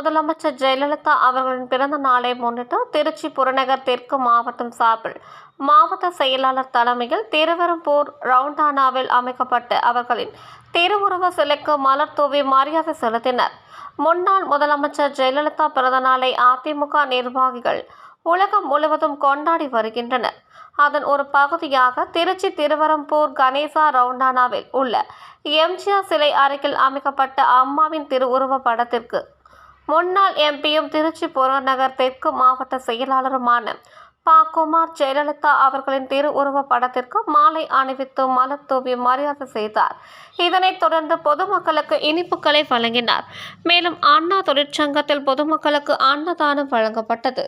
முதலமைச்சர் ஜெயலலிதா அவர்களின் பிறந்த நாளை முன்னிட்டு திருச்சி புறநகர் தெற்கு மாவட்டம் சார்பில் மாவட்ட செயலாளர் தலைமையில் திருவெரும்பூர் ரவுண்டானாவில் அமைக்கப்பட்ட அவர்களின் திருவுருவ சிலைக்கு மலர் தூவி மரியாதை செலுத்தினர். முன்னாள் முதலமைச்சர் ஜெயலலிதா பிறந்த நாளை அதிமுக நிர்வாகிகள் உலகம் முழுவதும் கொண்டாடி வருகின்றனர். அதன் ஒரு பகுதியாக திருச்சி திருவரம்பூர் கணேசா ரவுண்டானாவில் உள்ள எம்ஜிஆர் சிலை அருகில் அமைக்கப்பட்ட அம்மாவின் திருவுருவ படத்திற்கு முன்னாள் எம்பியும் திருச்சி புறநகர் தெற்கு மாவட்ட செயலாளருமான பா. குமார் ஜெயலலிதா அவர்களின் திருவுருவ படத்திற்கு மாலை அணிவித்து மலர் தூவி மரியாதை செய்தார். இதனைத் தொடர்ந்து பொதுமக்களுக்கு இனிப்புகளை வழங்கினார். மேலும் அண்ணா தொழிற்சங்கத்தில் பொதுமக்களுக்கு அன்னதானம் வழங்கப்பட்டது.